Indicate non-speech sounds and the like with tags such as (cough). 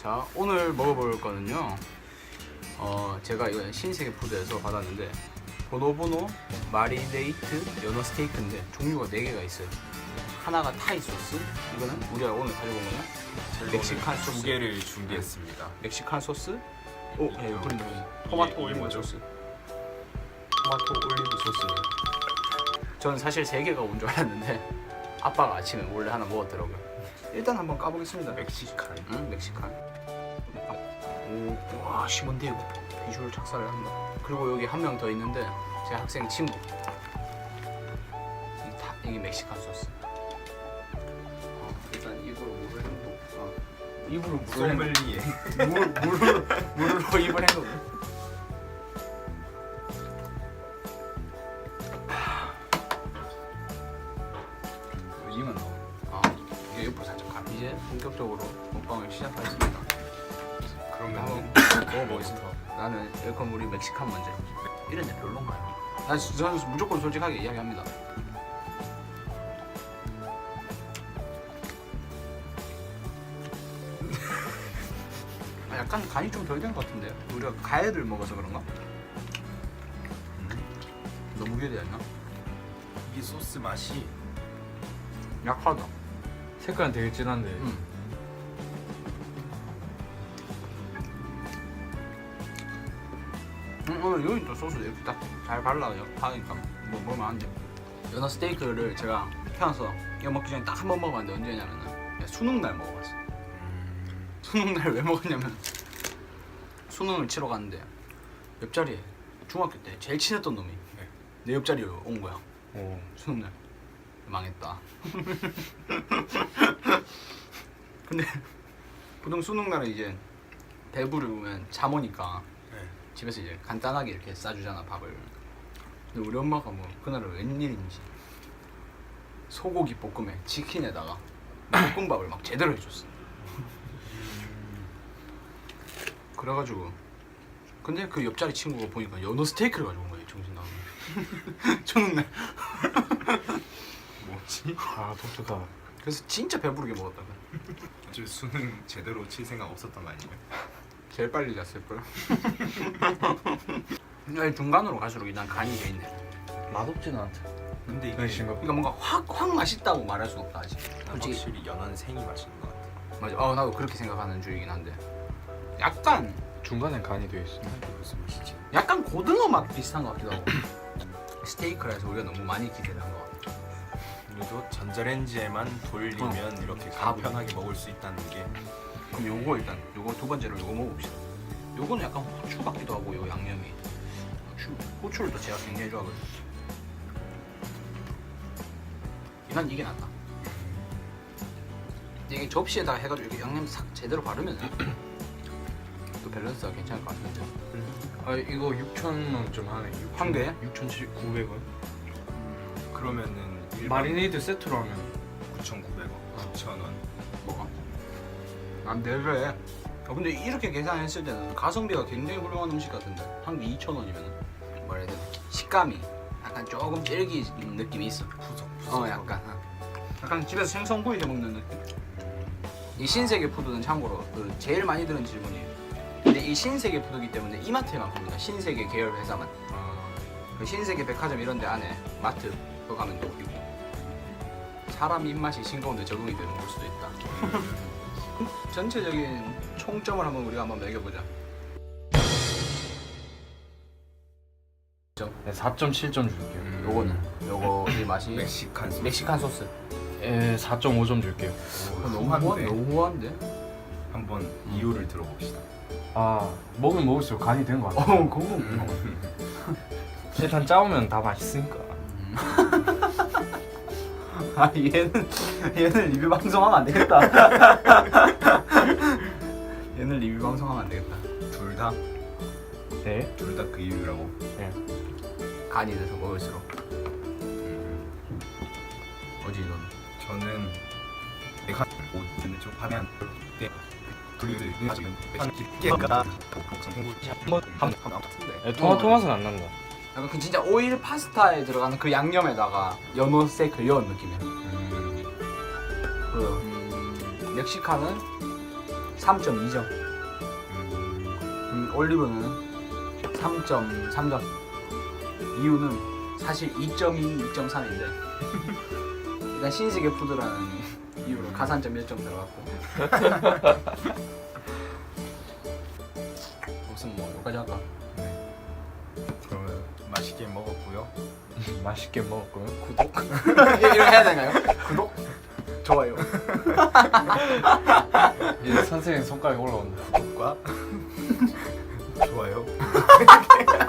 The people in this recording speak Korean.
자 오늘 먹어볼 거는요. 어 제가 이거 신세계 푸드에서 받았는데 보노보노 마리네이트 연어 스테이크인데 종류가 4개가 있어요. 하나가 타이 소스 이거는 우리가 오늘 가져온 거는 멕시칸 두 소스. 개를 준비했습니다. 멕시칸 소스? 오, 예, 이거 그린다 토마토 올리브? 소스. 토마토 올리브 소스예요. 저는 사실 3개가 온 줄 알았는데 아빠가 아침에 몰래 하나 먹었더라고요. 일단 한번 까보겠습니다. 멕시칸. 응, 멕시칸. 오, 와, 심은데 이거 비주얼 착살을 한다. 그리고 여기 한 명 더 있는데 제 학생 친구. 이 다, 이게 멕시칸 소스. 어, 일단 입으로 물을 헹고, 어, 입으로 물을 헹고, 소믈리에. 물, 물을, 물로 입을 헹고. 이만 나와. 아, 이게 옆으로 살짝 가. 이제 본격적으로 먹방을 시작하겠습니다. 그러면 한번 (coughs) 먹어보겠습니다. 나는 웰컴 우리 멕시칸 먼저. 이런 데 별론가요? 난 지- 저는 무조건 솔직하게 이야기합니다. 아, 약간 간이 좀 덜 된 것 같은데 우리가 가해를 먹어서 그런가? 너무 기대했나? 이 소스 맛이 약하다. 색깔은 되게 진한데 음. 오늘 여기 또 소스 이렇게 딱 잘 발라요 하니까 뭐 먹으면 안 돼. 연어 스테이크를 제가 태어나서 이거 먹기 전에 딱 한 번 먹어봤는데 언제냐면은 수능 날 먹어봤어. 수능 날 왜 먹었냐면 수능을 치러 갔는데 옆자리에 중학교 때 제일 친했던 놈이 네. 내 옆자리에 온 거야. 오. 수능 날 망했다. (laughs) 근데 보통 수능 날은 이제 배부르면 잠 오니까 네. 집에서 이제 간단하게 이렇게 싸주잖아 밥을. 근데 우리 엄마가 뭐 그날은 웬일인지 소고기 볶음에 치킨에다가 볶음밥을 막 제대로 해줬어. 그래가지고 근데 그 옆자리 친구가 보니까 연어 스테이크를 가지고 온 거예요 정신. 수능 (laughs) 날. (laughs) 뭐지? 아 독특하다 그래서 진짜 배부르게 먹었다. 저 수능 제대로 칠 생각 없었던 거 아니에요? 제일 빨리 잤을 걸. (laughs) 아니, 중간으로 갈수록 일단 간이 돼 있네. 맛없지는 않다 근데 이게 싱겁 그러니까 뭔가 확 확 맛있다고 말할 수 없다 아직. 솔직히 확실히 연한 생이 맛있는 것 같아. 맞아. 어 나도 그렇게 생각하는 주의긴 한데. 약간 중간엔 간이 되어 있어 무슨 맛이지? 약간 고등어 맛 비슷한 것 같기도 하고. (clears throat) 스테이크라서 우리가 너무 많이 기대를 한 것 같아. 그래도 전자레인지에만 돌리면 이렇게 간편하게 먹을 수 있다는 게 그럼 요거 일단 요거 두 번째로 요거 먹어봅시다. 요거는 약간 후추 같기도 하고 요 양념이. 후추 후추를 또 제가 굉장히 좋아하거든요. 난 이게 낫다. 이게 접시에다가 해가지고 이렇게 양념 싹 제대로 바르면 또 밸런스가 괜찮을 것 같은데. 아 이거 6,000원 좀 하네 한 개에? 6,900원 그러면은 마리네이드 세트로 하면 9,900원, 9,000원. 뭐가? 안 되래. 아 근데 이렇게 계산했을 때는 가성비가 굉장히 훌륭한 음식 같은데 한 개 2,000원이면 뭐라 해야 되나 식감이 약간 조금 질긴 느낌이 있어. 푸석 푸석. 어 약간 어. 약간 집에서 생선구이 해 먹는 느낌. 이 신세계 푸드는 참고로 그 제일 많이 드는 질문이에요. 근데 이 신세계 푸드기 때문에 이마트에만 팝니다. 신세계 계열 회사만. 아, 그 신세계 백화점 이런 데 안에 마트 그거 가면 또 있고. 사람 입맛이 싱거운데 적응이 되는 걸 수도 있다. (laughs) 전체적인 총점을 한번 우리가 한번 매겨보자. 네, 4.7점 줄게요 음. 요거는 요거 이 맛이 멕시칸 소스. 멕시칸 소스. 에 4.5점 줄게요 너무 후한데? 후한, 너무 후한데? 한번 이유를 들어봅시다. 아 먹으면 먹을수록 간이 된 것 같아 어, 그거. (laughs) 일단 짜오면 다 맛있으니까 (laughs) 아 얘는 얘는 리뷰 방송하면 안 되겠다. (laughs) 얘는 리뷰 방송하면 안 되겠다. 둘 다? 네 둘 다 그 이유라고? 간이 돼서 먹을수록 음, 어디 넌? 저는 내가 오는 좀 하면 때한 깊게가 한 같은데. 네, 토마 토 맛은 안 난다 약간 그 진짜 오일 파스타에 들어가는 그 양념에다가 연어 스테이크 넣은 느낌이야. 음, 그 멕시칸은 3.2점. 음, 음, 올리브는 3.3점. 이유는 사실 2.2, 2.3인데 (laughs) 일단 신세계 푸드라는 이유로 가산점 1점 들어갔고 (laughs) 무슨 뭐 여기까지 할까? 네. 그러면 맛있게 먹었고요. 맛있게 먹었고요. 구독? (laughs) 이렇게 해야 되나요? 구독? 좋아요. (laughs) 이제 선생님 손가락이 올라온다. 구독과? (laughs) 좋아요 (laughs)